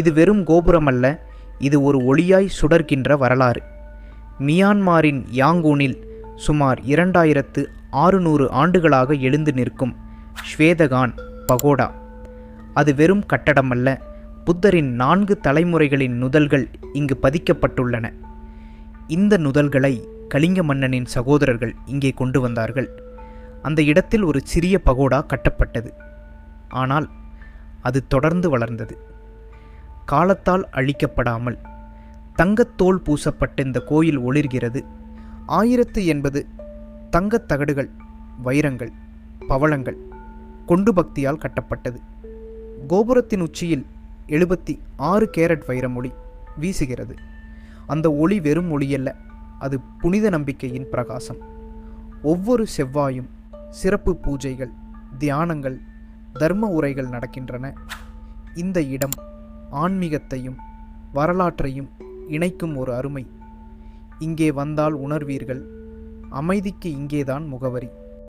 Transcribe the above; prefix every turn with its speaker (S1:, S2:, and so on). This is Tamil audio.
S1: இது வெறும் கோபுரமல்ல இது ஒரு ஒளியாய் சுடர்கின்ற வரலாறு. மியான்மாரின் யாங்கூனில் சுமார் இரண்டாயிரத்து ஆறுநூறு ஆண்டுகளாக எழுந்து நிற்கும் ஸ்வேதகான் பகோடா. அது வெறும் கட்டடமல்ல புத்தரின் நான்கு தலைமுறைகளின் நுதல்கள் இங்கு பதிக்கப்பட்டுள்ளன. இந்த நுதல்களை கலிங்க மன்னனின் சகோதரர்கள் இங்கே கொண்டு வந்தார்கள். அந்த இடத்தில் ஒரு சிறிய பகோடா கட்டப்பட்டது. ஆனால் அது தொடர்ந்து வளர்ந்தது. காலத்தால் அழிக்கப்படாமல். தங்கத்தோல் பூசப்பட்ட இந்த கோயில் ஒளிர்கிறது. ஆயிரத்து எண்பது தங்கத் தகடுகள் வைரங்கள் பவளங்கள் கொண்டு பக்தியால் கட்டப்பட்டது. கோபுரத்தின் உச்சியில் எழுபத்தி ஆறு கேரட் வைரம் ஒளி வீசுகிறது. அந்த ஒளி வெறும் ஒளியல்ல அது புனித நம்பிக்கையின் பிரகாசம். ஒவ்வொரு செவ்வாயும் சிறப்பு பூஜைகள் தியானங்கள் தர்ம உரைகள் நடக்கின்றன. இந்த இடம் ஆன்மீகத்தையும் வரலாற்றையும் இணைக்கும் ஒரு அருமை. இங்கே வந்தால் உணர்வீர்கள். அமைதிக்கு இங்கேதான் முகவரி.